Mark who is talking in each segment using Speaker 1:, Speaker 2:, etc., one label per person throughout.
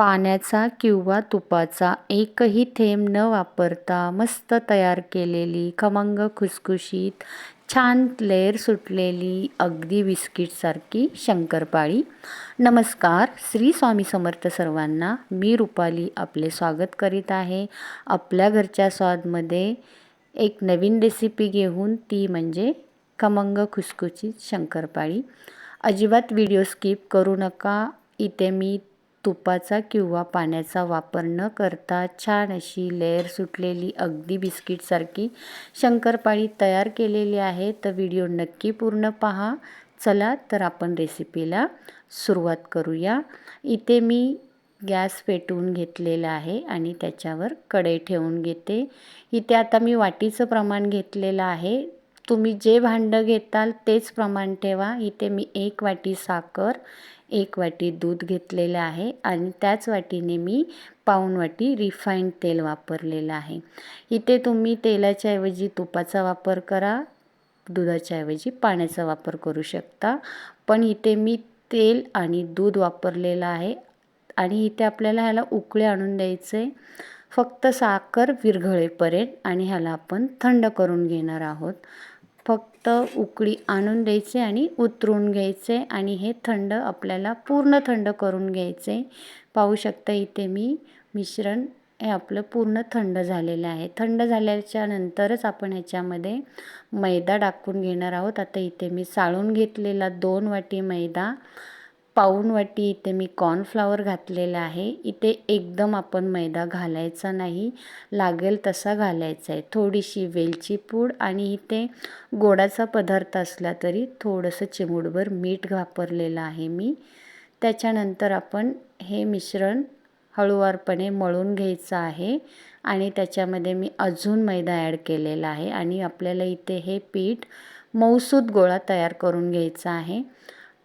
Speaker 1: पाण्याचा किंवा तुपाचा एकही थेंब न वापरता मस्त तयार केलेली खमंग खुसखुशीत छान लेअर सुटलेली अगदी बिस्किटसारखी शंकरपाळी. नमस्कार श्री स्वामी समर्थ सर्वांना मी रुपाली आपले स्वागत करीत आहे. आपल्या घरच्या स्वादमध्ये एक नवीन रेसिपी घेऊन ती म्हणजे खमंग खुसखुशीत शंकरपाळी. अजिबात व्हिडिओ स्किप करू नका. इथे मी तुपाचा किंवा पाण्याचा वापर न करता छान अशी लेअर सुटलेली अगदी बिस्किटसारखी शंकरपाळी तयार केलेली आहे. तर व्हिडिओ नक्की पूर्ण पहा. चला तर आपण रेसिपीला सुरुवात करूया. इथे मी गॅस पेटवून घेतलेला आहे आणि त्याच्यावर कढई ठेवून घेते. इथे आता मी वाटीचं प्रमाण घेतलेलं आहे. तुम्ही जे भांडं घेताल तेच प्रमाण ठेवा. इथे मी एक वाटी साखर एक वाटी दूध घेतलेलं आहे आणि त्याच वाटीने मी पाऊण वाटी रिफाईंड तेल वापरलेलं आहे. इथे तुम्ही तेलाच्या ऐवजी तुपाचा वापर करा दुधाच्या ऐवजी पाण्याचा वापर करू शकता. पण इथे मी तेल आणि दूध वापरलेलं आहे आणि इथे आपल्याला ह्याला उकळे आणून द्यायचे फक्त साखर विरघळेपर्यंत आणि ह्याला आपण थंड करून घेणार आहोत. फक्त उकळी आणून द्यायचे आणि उतरून घ्यायचे आणि हे थंड आपल्याला पूर्ण थंड करून घ्यायचे. पाहू शकता इथे मी मिश्रण हे आपलं पूर्ण थंड झालेलं आहे. थंड झाल्याच्या नंतरच आपण ह्याच्यामध्ये मैदा टाकून घेणार आहोत. आता इथे मी साळून घेतलेला दोन वाटी मैदा. पाऊणवाटी इथे मी कॉर्नफ्लावर घातलेला आहे. इथे एकदम आपण मैदा घालायचा नाही लागेल तसा घालायचा आहे. थोडीशी वेलची पूड आणि इथे गोडाचा पदार्थ असला तरी थोडंसं चिमूटभर मीठ वापरलेलं आहे मी. त्याच्यानंतर आपण हे मिश्रण हळूवारपणे मळून घ्यायचं आहे आणि त्याच्यामध्ये मी अजून मैदा ॲड केलेला आहे आणि आपल्याला इथे हे पीठ मऊसूद गोळा तयार करून घ्यायचा आहे.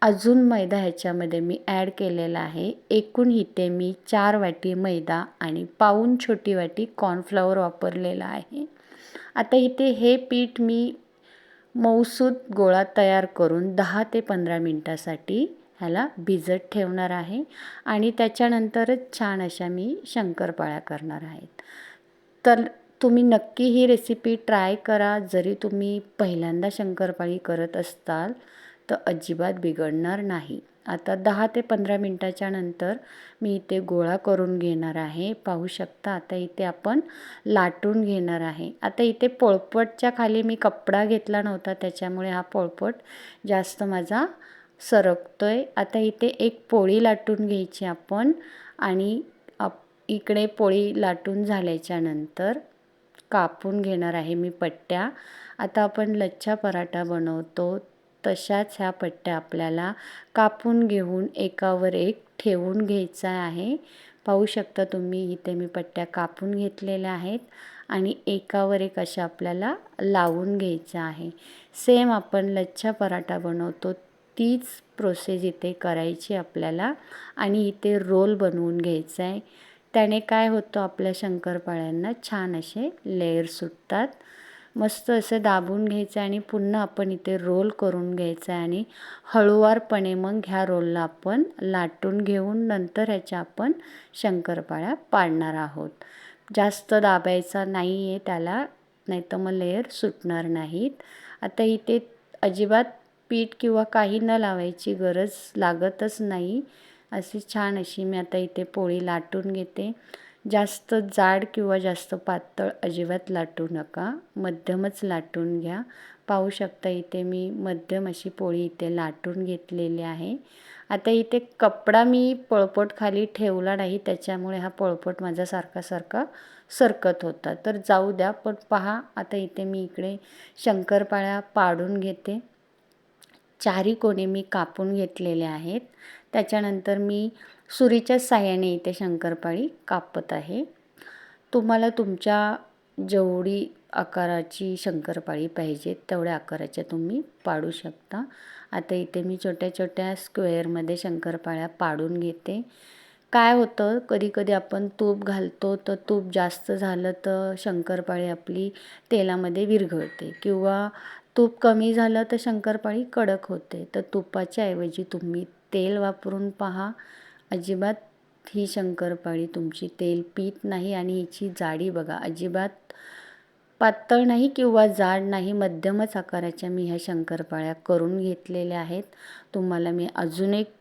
Speaker 1: अजून मैदा ह्याच्यामध्ये मी ॲड केलेला आहे. एकूण इथे मी चार वाटी मैदा आणि पाऊन छोटी वाटी कॉर्नफ्लॉवर वापरलेला आहे. आता इथे हे पीठ मी मऊसूद गोळा तयार करून दहा ते पंधरा मिनटासाठी ह्याला भिजत ठेवणार आहे. आणि त्याच्यानंतरच छान अशा मी शंकरपाळ्या करणार आहेत. तर तुम्ही नक्की ही रेसिपी ट्राय करा. जरी तुम्ही पहिल्यांदा शंकरपाळी करत असताल तर अजिबात बिघडणार नाही. आता दहा ते पंधरा मिनटाच्या नंतर मी इथे गोळा करून घेणार आहे. पाहू शकता आता इथे आपण लाटून घेणार आहे. आता इथे पोळपटच्या खाली मी कपडा घेतला नव्हता त्याच्यामुळे हा पोळपट जास्त माझा सरकतो आहे आता इथे एक पोळी लाटून घ्यायची आपण आणि इकडे पोळी लाटून झाल्याच्यानंतर कापून घेणार आहे मी पट्ट्या. आता आपण लच्छा पराठा बनवतो. तशाच ह्या पट्ट्या आपल्याला कापून घेऊन एकावर एक ठेवून घ्यायचा आहे. पाहू शकता तुम्ही इथे मी पट्ट्या कापून घेतलेल्या आहेत आणि एकावर एक अशा आपल्याला लावून घ्यायचं आहे. सेम आपण लच्छा पराठा बनवतो तीच प्रोसेस इथे करायची आपल्याला आणि इथे रोल बनवून घ्यायचा आहे. त्याने काय होतं आपल्या शंकरपाळ्यांना छान असे लेअर सुटतात. मस्त असं दाबून घ्यायचं आणि पुन्हा आपण इथे रोल करून घ्यायचं आहे आणि हळूवारपणे मग ह्या रोलला आपण लाटून घेऊन नंतर ह्याच्या आपण शंकरपाळ्या पाडणार आहोत. जास्त दाबायचा नाही आहे त्याला नाही तर मग लेअर सुटणार नाहीत. आता इथे अजिबात पीठ किंवा काही न लावायची गरज लागतच नाही. अशी छान अशी मी आता इथे पोळी लाटून घेते. जास्त जाड किंवा जास्त पातळ अजिबात लाटू नका. मध्यमच लाटून घ्या. पाहू शकता इथे मी मध्यम अशी पोळी इथे लाटून घेतलेली आहे. आता इथे कपडा मी पळपट खाली ठेवला नाही त्याच्यामुळे हा पळपट माझा सारखा सारखा सरकत होता. तर जाऊ द्या पण पहा आता इथे मी इकडे शंकरपाळ्या पाडून घेते. चारी कोने मी कापून घेतलेले आहेत. त्याच्यानंतर मी सुरीच्या साह्याने इथे शंकरपाळी कापत आहे. तुम्हाला तुमच्या जेवढी आकाराची शंकरपाळी पाहिजे तेवढ्या आकाराच्या तुम्ही पाडू शकता. आता इथे मी छोट्या छोट्या स्क्वेअरमध्ये शंकरपाळ्या पाडून घेते. काय होतं कधी कधी आपण तूप घालतो तर तूप जास्त झालं तर शंकरपाळी आपली तेलामध्ये विरघळते किंवा तूप कमी झालं तर शंकरपाळी कडक होते. तर तुपाच्या ऐवजी तुम्ही तेल वापरून पहा. अजिबात ही शंकरपाळी तुमची तेल पीत नाही आणि हिची जाडी बघा. अजिबात पातळ नाही किंवा जाड नाही मध्यमच आकाराच्या मी ह्या शंकरपाळ्या करून घेतलेल्या आहेत. तुम्हाला मी अजून एक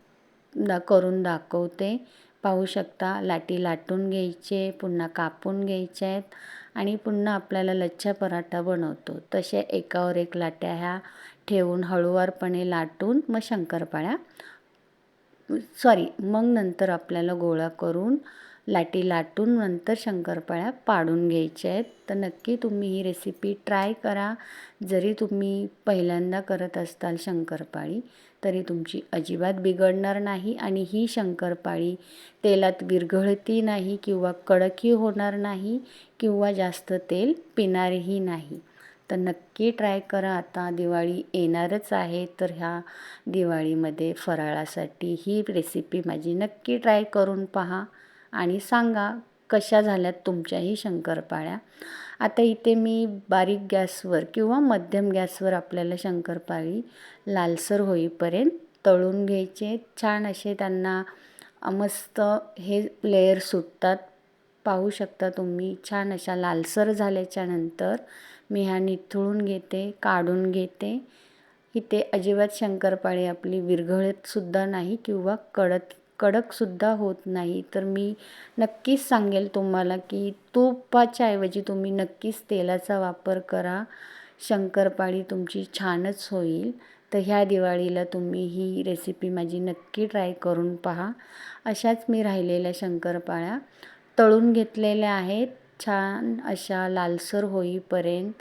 Speaker 1: दा करून दाखवते. पाहू शकता. लाटी लाटून घ्यायचे पुन्हा कापून घ्यायचे आहेत आणि पुन्हा आपल्याला लच्छा पराठा बनवतो. तसे एकावर एक लाट्या ह्या ठेवून हळूवारपणे लाटून मग शंकरपाळ्या सॉरी मग नंतर आपल्याला गोळा करून लाटी लाटून नंतर शंकरपाळ्या पाडून घ्यायच्या आहेत. तर नक्की तुम्ही ही रेसिपी ट्राय करा. जरी तुम्ही पहिल्यांदा करत असताल शंकरपाळी तरी तुमची अजिबात बिघडणार नाही आणि ही शंकरपाळी तेलात विरघळती नाही किंवा कडकही होणार नाही किंवा जास्त तेल पिणारही नाही. तर नक्की ट्राय करा. आता दिवाळी येणारच आहे. तर ह्या दिवाळीमध्ये फराळासाठी ही रेसिपी माझी नक्की ट्राय करून पहा. आणि सांगा कशा झाल्यात तुमच्याही शंकरपाळ्या? आता इथे मी बारीक गॅसवर किंवा मध्यम गॅसवर आपल्याला शंकरपाळी लालसर होईपर्यंत तळून घ्यायचे. छान असे त्यांना मस्त हे लेयर सुटतात. पाहू शकता तुम्ही छान अशा लालसर झाल्याच्यानंतर मी ह्या निथळून घेते काढून घेते. इथे अजिबात शंकरपाळी आपली विरघळतसुद्धा नाही किंवा कडत कडकसुद्धा होत नाही. तर मी नक्कीच सांगेल तुम्हाला की तुपाच्या ऐवजी तुम्ही नक्कीच तेलाचा वापर करा. शंकरपाळी तुमची छानच होईल. तर ह्या दिवाळीला तुम्ही ही रेसिपी माझी नक्की ट्राय करून पहा. अशाच मी राहिलेल्या शंकरपाळ्या तळून घेतलेल्या आहेत. छान अशा लालसर होईपर्यंत.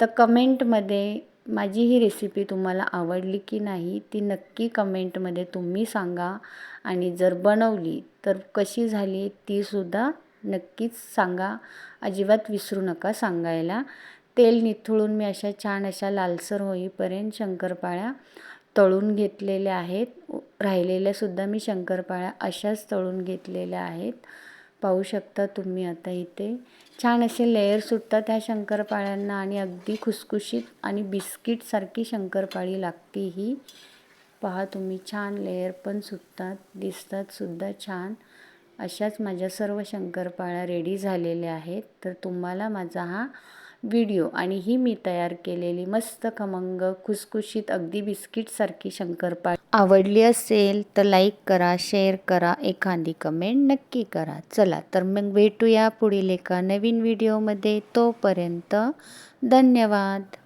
Speaker 1: तर कमेंटमध्ये माझी ही रेसिपी तुम्हाला आवडली की नाही ती नक्की कमेंटमध्ये तुम्ही सांगा. आणि जर बनवली तर कशी झाली तीसुद्धा नक्कीच सांगा. अजिबात विसरू नका सांगायला. तेल निथळून मी अशा छान अशा लालसर होईपर्यंत शंकरपाळ्या तळून घेतलेल्या आहेत. राहिलेल्यासुद्धा मी शंकरपाळ्या अशाच तळून घेतलेल्या आहेत. पाहू शकता तुम्ही आता इथे. छान असे लेयर सुटतात ह्या शंकरपाळ्यांना आणि अगदी खुसखुशीत आणि बिस्किटसारखी शंकरपाळी लागते ही. पहा तुम्ही छान लेयर पण सुटतात दिसतात सुद्धा छान. अशाच माझ्या सर्व शंकरपाळ्या रेडी झालेल्या आहेत. तर तुम्हाला माझा हा व्हिडिओ आणि ही मी तयार केलेली मस्त खमंग खुसखुशीत अगदी बिस्किटसारखी शंकरपाळ. आवडली असेल तर लाईक करा शेअर करा एखादी कमेंट नक्की करा. चला तर मग भेटूया पुढील एका नवीन व्हिडिओमध्ये तोपर्यंत धन्यवाद.